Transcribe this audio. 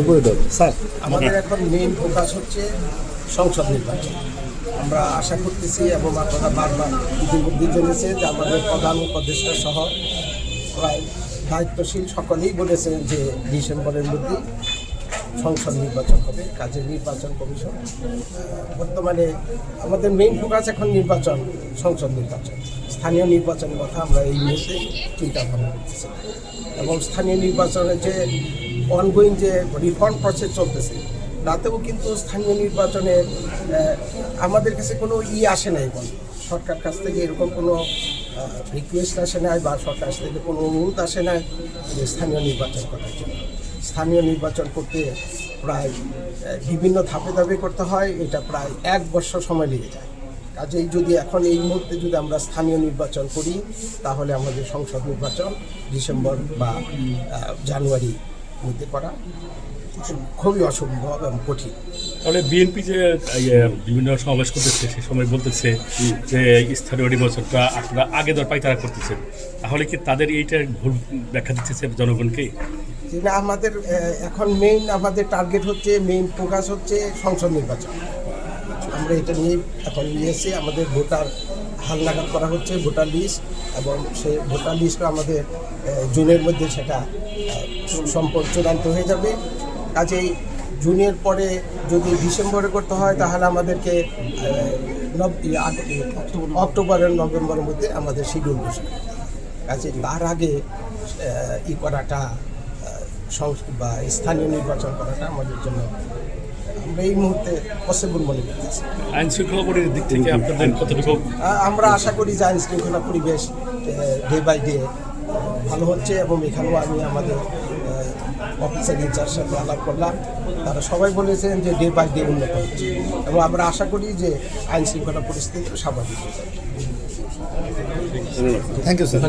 উপরে স্যার আমাদের এখন মেইন ফোকাস হচ্ছে সংসদ নির্বাচন। আমরা আশা করতেছি এবং আপনারা বারবার ইতিমধ্যে জেনেছেন যে আমাদের প্রধান উপদেষ্টা সহ প্রায় দায়িত্বশীল সকলেই বলেছেন যে ডিসেম্বরের মধ্যে সংসদ নির্বাচন হবে কাজে নির্বাচন কমিশন। বর্তমানে আমাদের মেইন ফোকাস এখন নির্বাচন সংসদ নির্বাচন। স্থানীয় নির্বাচনের কথা আমরা এই মুহূর্তে চিন্তা ভাবনা করতেছি। এবং স্থানীয় নির্বাচনের যে অনগোয়িং যে রিফর্ম প্রসেস চলতেছে তাতেও কিন্তু স্থানীয় নির্বাচনে আমাদের কাছে কোনো ই আসে নাই বল। সরকার কাছ থেকে এরকম কোনো রিকোয়েস্ট আসে নাই বা সরকার কাছ থেকে কোনো অনুরোধ আসে নাই যে স্থানীয় নির্বাচন করার জন্য। স্থানীয় নির্বাচন করতে প্রায় বিভিন্ন ধাপে ধাপে করতে হয় এটা প্রায় এক বছর সময় লেগে যায়। কাজেই যদি এখন এই মুহূর্তে যদি আমরা স্থানীয় নির্বাচন করি তাহলে আমাদের সংসদ নির্বাচন ডিসেম্বর বা আহ, জানুয়ারির মধ্যে করা খুবই অসম্ভব এবং কঠিন। তাহলে বিএনপি যে ইয়ে, বিভিন্ন সমাবেশ করতেছে সে সময় বলতেছে যে স্থানীয় নির্বাচনটা আপনারা আগে দর পাই তারা করতেছেন। তাহলে কি তাদের এইটা ভুল ব্যাখ্যা দিচ্ছে জনগণকে? আমাদের এখন মেইন আমাদের টার্গেট হচ্ছে মেইন ফোকাস হচ্ছে সংসদ নির্বাচন। আমরা এটা নিয়ে এখন নিয়েছি। আমাদের ভোটার হালনাগাদ করা হচ্ছে, ভোটার লিস্ট, এবং সেই ভোটার লিস্টও আমাদের জুনের মধ্যে সেটা সম্পদ চূড়ান্ত হয়ে যাবে। কাজেই জুনের পরে যদি ডিসেম্বরে করতে হয়, তাহলে আমাদেরকে অক্টোবরের নভেম্বরের মধ্যে আমাদের শিডিউল ঘোষণা কাজে তার আগে ই করাটা বা স্থানীয় নির্বাচন করাটা আমাদের জন্য আমরা এই মুহূর্তে পসিবল মনে করতেছি আইন শৃঙ্খলা দিক থেকে আপনাদের কতটুকু আমরা আশা করি যে আইন শৃঙ্খলা পরিবেশ ডে বাই ডে ভালো হচ্ছে এবং এখানেও আমি আমাদের অফিসার ইনচার্জ সাথে আলাপ করলাম। তারা সবাই বলেছেন যে ডে বাই ডে উন্নত হচ্ছে। এবং আমরা আশা করি যে আইন শৃঙ্খলা পরিস্থিতি স্বাভাবিক। Thank you sir